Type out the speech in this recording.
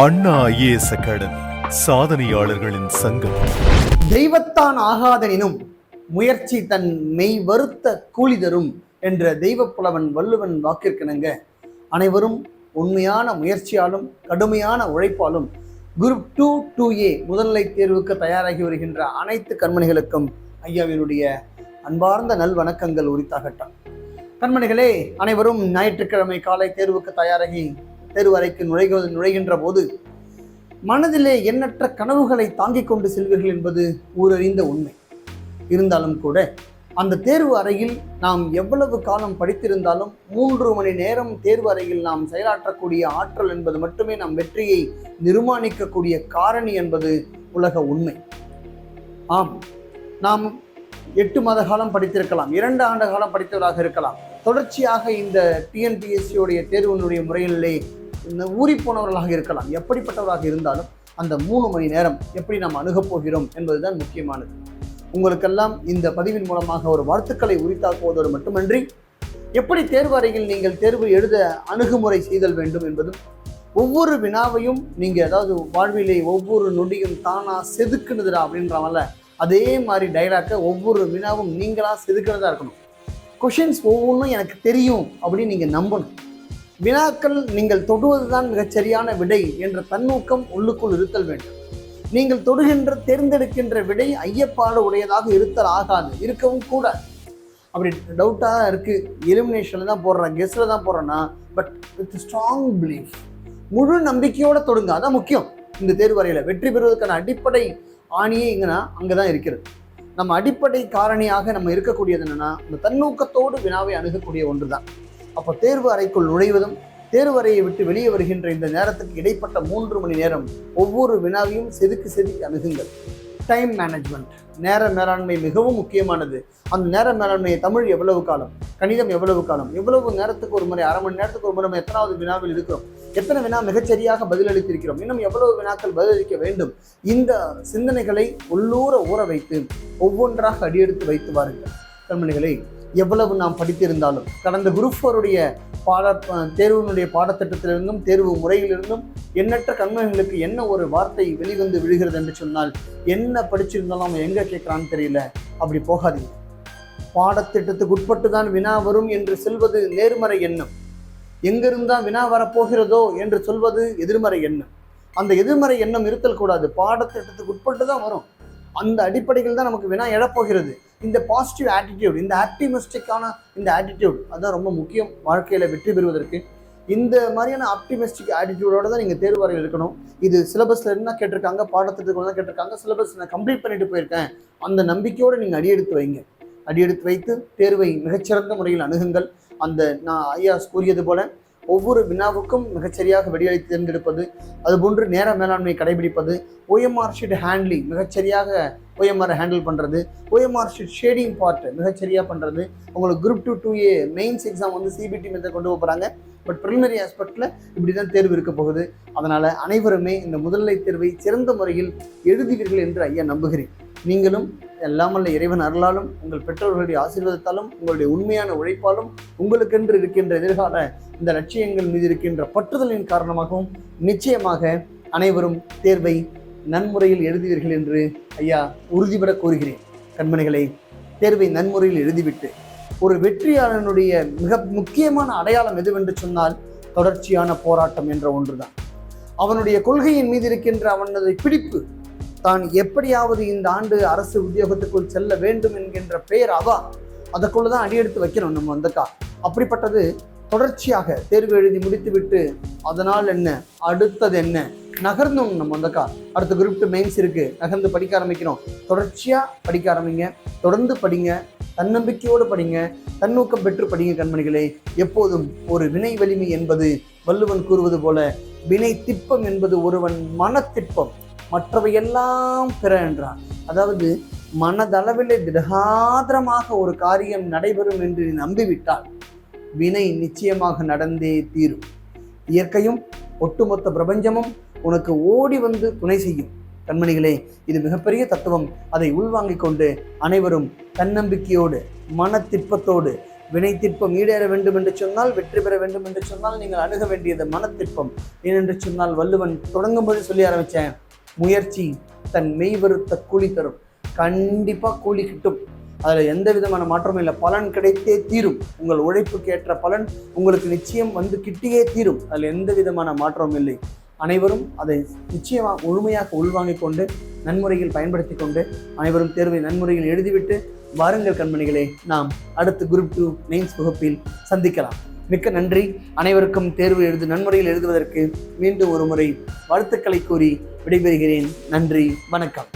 அண்ணா IAS academy சாதனையாளர்களின் சங்கம். தெய்வத்தான் ஆகாதனினும் முயற்சி தன் மெய் வருத்த கூலி தரும் என்ற தெய்வப்புலவன் வள்ளுவன் வாக்கிற்கிணங்க. அனைவரும் உண்மையான முயற்சியாலும் கடுமையான உழைப்பாலும் குரூப் டூ டூ ஏ முதல்நிலை தேர்வுக்கு தயாராகி வருகின்ற அனைத்து கண்மணிகளுக்கும் ஐயாவினுடைய அன்பார்ந்த நல்வணக்கங்கள் உரித்தாகட்டும். கண்மணிகளே அனைவரும் ஞாயிற்றுக்கிழமை காலை தேர்வுக்கு தயாராகி தேர்வு அறைக்கு நுழைகின்ற போது மனதிலே எண்ணற்ற கனவுகளை தாங்கிக் கொண்டு செல்வீர்கள் என்பது ஊரறிந்த உண்மை. இருந்தாலும் கூட அந்த தேர்வு அறையில் நாம் எவ்வளவு காலம் படித்திருந்தாலும் மூன்று மணி நேரம் தேர்வு அறையில் நாம் செயலாற்றக்கூடிய ஆற்றல் என்பது மட்டுமே நம் வெற்றியை நிர்மாணிக்கக்கூடிய காரணி என்பது உலக உண்மை. ஆம் நாம் எட்டு மாத காலம் படித்திருக்கலாம் இரண்டு ஆண்டு காலம் படித்தவராக இருக்கலாம். தொடர்ச்சியாக இந்த டிஎன்பிஎஸ்சியோடைய தேர்வினுடைய முறையிலே இந்த ஊறி போனவர்களாக இருக்கலாம். எப்படிப்பட்டவராக இருந்தாலும் அந்த மூணு மணி நேரம் எப்படி நாம் அணுகப் போகிறோம் என்பதுதான் முக்கியமானது. உங்களுக்கெல்லாம் இந்த பதிவின் மூலமாக ஒரு வாழ்த்துக்களை உரித்தாக்குவதோடு மட்டுமன்றி எப்படி தேர்வு அறையில் நீங்கள் தேர்வு எழுத அணுகுமுறை செய்தல் வேண்டும் என்பதும் ஒவ்வொரு வினாவையும் நீங்கள் அதாவது வாழ்விலே ஒவ்வொரு நொடியும் தானா செதுக்குனதுடா அப்படின்றவங்கள அதே மாதிரி டைலாக்க ஒவ்வொரு வினாவும் நீங்களாக செதுக்கினதாக இருக்கணும். கொஷின்ஸ் ஒவ்வொன்றும் எனக்கு தெரியும் அப்படின்னு நீங்கள் நம்பணும். வினாக்கள் நீங்கள் தொடுவதுதான் மிகச்சரியான விடை என்ற தன்னூக்கம் உள்ளுக்குள் இருத்தல் வேண்டும். நீங்கள் தொடுகின்ற தேர்ந்தெடுக்கின்ற விடை ஐயப்பாடு உடையதாக இருத்தல் ஆகாது இருக்கவும் கூடாது. அப்படி டவுட்டாக இருக்குது எலிமினேஷனில் தான் போடுறேன் கெஸ்டில் தான் போடுறேன்னா பட் வித் ஸ்ட்ராங் பிலீஃப் முழு நம்பிக்கையோடு தொடுங்க அதான் முக்கியம். இந்த தேர்வு வரையில் வெற்றி பெறுவதற்கான அடிப்படை ஆணியே எங்கன்னா அங்கே தான் இருக்கிறது. நம்ம அடிப்படை காரணியாக நம்ம இருக்கக்கூடியது என்னென்னா இந்த தன்னூக்கத்தோடு வினாவை அணுகக்கூடிய ஒன்று தான் அப்போ தேர்வு அறைக்குள் நுழைவதும் தேர்வு அறையை விட்டு வெளியே வருகின்ற இந்த நேரத்துக்கு இடைப்பட்ட மூன்று மணி நேரம் ஒவ்வொரு வினாவையும் செதுக்கு செதுக்கி அணுகுங்கள். டைம் மேனேஜ்மெண்ட் நேர மேலாண்மை மிகவும் முக்கியமானது. அந்த நேர மேலாண்மையை தமிழ் எவ்வளவு காலம் கணிதம் எவ்வளவு காலம் எவ்வளவு நேரத்துக்கு ஒரு முறை அரை மணி நேரத்துக்கு ஒரு முறை எத்தனாவது வினாவில் இருக்கிறோம் எத்தனை வினா மிகச்சரியாக பதிலளித்திருக்கிறோம் இன்னும் எவ்வளவு வினாக்கள் பதிலளிக்க வேண்டும் இந்த சிந்தனைகளை உள்ளூர ஊற வைத்து ஒவ்வொன்றாக அடியெடுத்து வைத்து வாருங்கள். கண்மணிகளை எவ்வளவு நாம் படித்திருந்தாலும். கடந்த குரூப் ஃபோருடைய பாட தேர்வினுடைய பாடத்திட்டத்திலிருந்தும் தேர்வு முறையிலிருந்தும் எண்ணற்ற கண்மணிகளுக்கு என்ன ஒரு வார்த்தை வெளிவந்து விழுகிறது என்று சொன்னால் என்ன படிச்சிருந்தாலும் அவன் எங்கே கேட்குறான்னு தெரியல. அப்படி போகாதீங்க. பாடத்திட்டத்துக்கு உட்பட்டு தான் வினா வரும் என்று சொல்வது நேர்மறை எண்ணம். எங்கிருந்தா வினா வரப்போகிறதோ என்று சொல்வது எதிர்மறை எண்ணம். அந்த எதிர்மறை எண்ணம் இருத்தல் கூடாது. பாடத்திட்டத்துக்கு உட்பட்டு தான் வரும். அந்த அடிப்படையில் தான் நமக்கு வினா எழப்போகிறது. இந்த பாசிட்டிவ் ஆட்டிடியூட் இந்த ஆப்டிமிஸ்டிக்கான இந்த ஆட்டிடியூட் அதுதான் ரொம்ப முக்கியம் வாழ்க்கையில் வெற்றி பெறுவதற்கு. இந்த மாதிரியான ஆப்டிமிஸ்டிக் ஆட்டிடியூடோட தான் நீங்கள் தேர்வு வரையில் இருக்கணும். இது சிலபஸில் என்ன கேட்டிருக்காங்க பாடத்திட்டத்துக்கு தான் கேட்டிருக்காங்க சிலபஸ் நான் கம்ப்ளீட் பண்ணிட்டு போயிருக்கேன். அந்த நம்பிக்கையோடு நீங்கள் அடியெடுத்து வைங்க. அடியெடுத்து வைத்து தேர்வை மிகச்சிறந்த முறையில் அணுகுங்கள். அந்த நான் ஐயா கூறியது போல ஒவ்வொரு வினாவுக்கும் மிகச்சரியாக வெடியளித்து தேர்ந்தெடுப்பது அதுபோன்று நேர மேலாண்மை கடைபிடிப்பது ஓஎம்ஆர் ஷீட் ஹேண்ட்லிங் மிகச்சரியாக ஓஎம்ஆர் ஹேண்டில் பண்ணுறது ஓஎம்ஆர் ஷீட் ஷேடிங் பார்ட் மிகச்சரியாக பண்ணுறது உங்களுக்கு group two two A mains exam வந்து சிபிடி மெத்தட் கொண்டு போகிறாங்க பட் ப்ரிலிமினரி ஆஸ்பெக்டில் இப்படி தான் தேர்வு இருக்க போகுது. அதனால் அனைவருமே இந்த முதல்நிலை தேர்வை சிறந்த முறையில் எழுதுவீர்கள் என்று ஐயா நம்புகிறேன். நீங்களும் எல்லாமல்ல இறைவன் அருளாலும் உங்கள் பெற்றோர்களுடைய ஆசீர்வாதத்தாலும் உங்களுடைய உண்மையான உழைப்பாலும் உங்களுக்கென்று இருக்கின்ற எதிர்கால இந்த லட்சியங்கள் மீது இருக்கின்ற பற்றுதலின் காரணமாகவும் நிச்சயமாக அனைவரும் தேர்வை நன்முறையில் எழுதுவீர்கள் என்று ஐயா உறுதிபட கூறுகிறேன். கண்மணிகளை தேர்வை நன்முறையில் எழுதிவிட்டு ஒரு வெற்றியாளனுடைய மிக முக்கியமான அடையாளம் எதுவென்று சொன்னால் தொடர்ச்சியான போராட்டம் என்ற ஒன்றுதான். அவனுடைய கொள்கையின் மீது இருக்கின்ற அவனது பிடிப்பு தான் எப்படியாவது இந்த ஆண்டு அரசு உத்தியோகத்துக்குள் செல்ல வேண்டும் என்கின்ற பெயர் அவா அதற்குள்ள தான் அடியெடுத்து வைக்கணும் நம்ம வந்தக்கா அப்படிப்பட்டது தொடர்ச்சியாக தேர்வு எழுதி முடித்துவிட்டு அதனால் என்ன? அடுத்தது என்ன? நகர்ந்தோம் நம்ம வந்தக்கா அடுத்த குரூப் டூ மெயின்ஸ் இருக்கு. நகர்ந்து படிக்க ஆரம்பிக்கணும் தொடர்ச்சியாக படிக்க ஆரம்பிங்க. தொடர்ந்து படிங்க. தன்னம்பிக்கையோடு படிங்க. தன்னூக்கம் பெற்று படிங்க கண்மணிகளே. எப்போதும் ஒரு வினை வலிமை என்பது வள்ளுவன் கூறுவது போல வினை திப்பம் என்பது ஒருவன் மனத்திற்பம் மற்றவையெல்லாம் பிற என்றான். அதாவது மனதளவிலே திடகாத்திரமாக ஒரு காரியம் நடைபெறும் என்று நீ நம்பிவிட்டால் வினை நிச்சயமாக நடந்தே தீரும். இயற்கையும் ஒட்டுமொத்த பிரபஞ்சமும் உனக்கு ஓடி வந்து துணை செய்யும். கண்மணிகளே இது மிகப்பெரிய தத்துவம். அதை உள்வாங்கிக் கொண்டு அனைவரும் தன்னம்பிக்கையோடு மனத்திற்பத்தோடு வினைத்திற்பம் ஈடேற வேண்டும் என்று சொன்னால் வெற்றி பெற வேண்டும் என்று சொன்னால் நீங்கள் அணுக வேண்டியது மனத்திற்பம். ஏனென்று சொன்னால் வள்ளுவன் தொடங்கும்போது சொல்லி ஆரம்பித்தேன் முயற்சி தன் மெய்வருத்த கூலி தரும். கண்டிப்பாக கூலி கிட்டும். அதில் எந்த விதமான மாற்றமும் இல்லை. பலன் கிடைத்தே தீரும். உங்கள் உழைப்புக்கு ஏற்ற பலன் உங்களுக்கு நிச்சயம் வந்து கிட்டியே தீரும். அதில் எந்த விதமான மாற்றமும் இல்லை. அனைவரும் அதை நிச்சயமாக முழுமையாக உள்வாங்கிக் கொண்டு நன்முறையில் பயன்படுத்தி கொண்டு அனைவரும் தேர்வை நன்முறையில் எழுதிவிட்டு வாருங்கள் கண்மணிகளே. நாம் அடுத்த குரூப் டூ மெயின்ஸ் வகுப்பில் சந்திக்கலாம். மிக்க நன்றி. அனைவருக்கும் தேர்வு எழுது நன்முறையில் எழுதுவதற்கு மீண்டும் ஒரு முறை வாழ்த்துக்களை கூறி விடைபெறுகிறேன். நன்றி. வணக்கம்.